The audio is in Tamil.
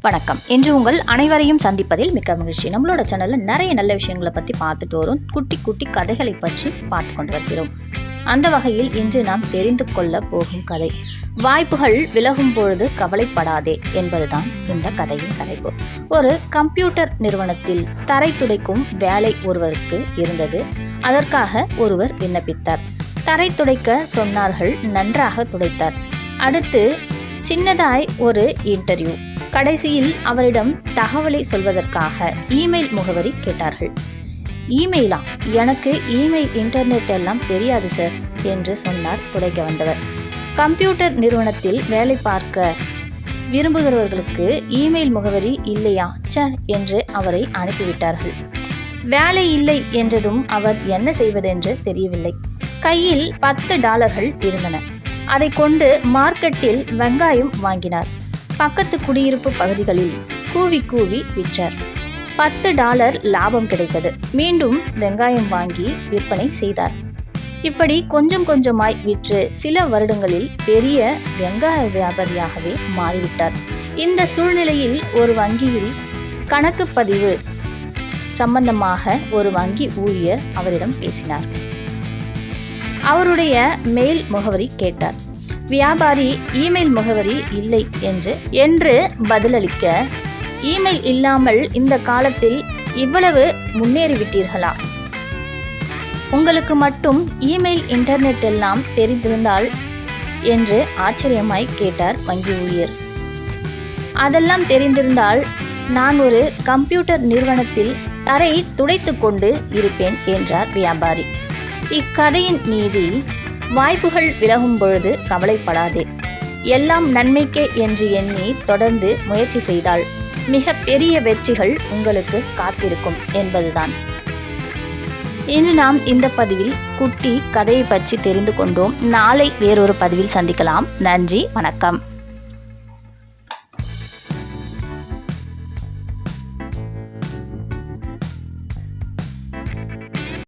வணக்கம். இன்று உங்கள் அனைவரையும் சந்திப்பதில் மிக்க மகிழ்ச்சி. நம்மளோட சேனல்ல நிறைய நல்ல விஷயங்களை பத்தி பார்த்துட்டு வரும். குட்டி குட்டி கதைகளை பற்றி பார்த்து கொண்டு வருகிறோம். அந்த வகையில் இன்று நாம் தெரிந்து கொள்ள போகும் கதை. வாய்ப்புகள் விலகும் பொழுது கவலைப்படாதே என்பதுதான் இந்த கதையின் தலைப்பு. ஒரு கம்ப்யூட்டர் நிறுவனத்தில் தரை துடைக்கும் வேலை ஒருவருக்கு இருந்தது. அதற்காக ஒருவர் விண்ணப்பித்தார். தரை துடைக்க சொன்னார்கள் நன்றாக துடைத்தார். அடுத்து சின்னதாய் ஒரு இன்டர்வியூ கடைசியில் அவரிடம் தகவலை சொல்வதற்காக இமெயில் முகவரி கேட்டார்கள். இமெயிலா எனக்கு இமெயில் இன்டர்நெட் எல்லாம் தெரியாது சார் என்று சொன்னார் துடைக்க வந்தவர். கம்ப்யூட்டர் நிறுவனத்தில் வேலை பார்க்க விரும்புகிறவர்களுக்கு இமெயில் முகவரி இல்லையா ச்ச என்று அவரை அனுப்பிவிட்டார்கள். வேலை இல்லை என்றதும் அவர் என்ன செய்வதென்று தெரியவில்லை. கையில் பத்து டாலர்கள் இருந்தன. அதை கொண்டு மார்க்கெட்டில் வெங்காயம் வாங்கினார். பக்கத்து குடியிருப்பு பகுதிகளில் கூவி கூவி விற்றார். பத்து டாலர் லாபம் கிடைத்தது. மீண்டும் வெங்காயம் வாங்கி விற்பனை செய்தார். இப்படி கொஞ்சம் கொஞ்சமாய் விற்று சில வருடங்களில் பெரிய வெங்காய வியாபாரியாகவே மாறிவிட்டார். இந்த சூழ்நிலையில் ஒரு வங்கியில் கணக்கு பதிவு சம்பந்தமாக ஒரு வங்கி ஊழியர் அவரிடம் பேசினார். அவருடைய மெயில் முகவரி கேட்டார். வியாபாரி இமெயில் முகவரி இல்லை என்று என்று பதிலளிக்க இமெயில் இல்லாமல் இந்த காலத்தில் இவ்வளவு முன்னேறிவிட்டீர்களா? உங்களுக்கு மட்டும் இமெயில் இன்டர்நெட் எல்லாம் தெரிந்திருந்தால் என்று ஆச்சரியமாய் கேட்டார் வங்கி ஊழியர். அதெல்லாம் தெரிந்திருந்தால் நான் ஒரு கம்ப்யூட்டர் நிறுவனத்தில் தரை துடைத்து கொண்டு இருப்பேன் என்றார் வியாபாரி. இக்கதையின் நீதி வாய்ப்புகள் விலகும் பொழுது கவலைப்படாதே. எல்லாம் நன்மைக்கே என்று எண்ணி தொடர்ந்து முயற்சி செய்தால் மிக பெரிய வெற்றிகள் உங்களுக்கு காத்திருக்கும் என்பதுதான். இன்று நாம் இந்த பதிவில் குட்டி கதையை பற்றி தெரிந்து கொண்டோம். நாளை வேறொரு பதிவில் சந்திக்கலாம். நன்றி வணக்கம்.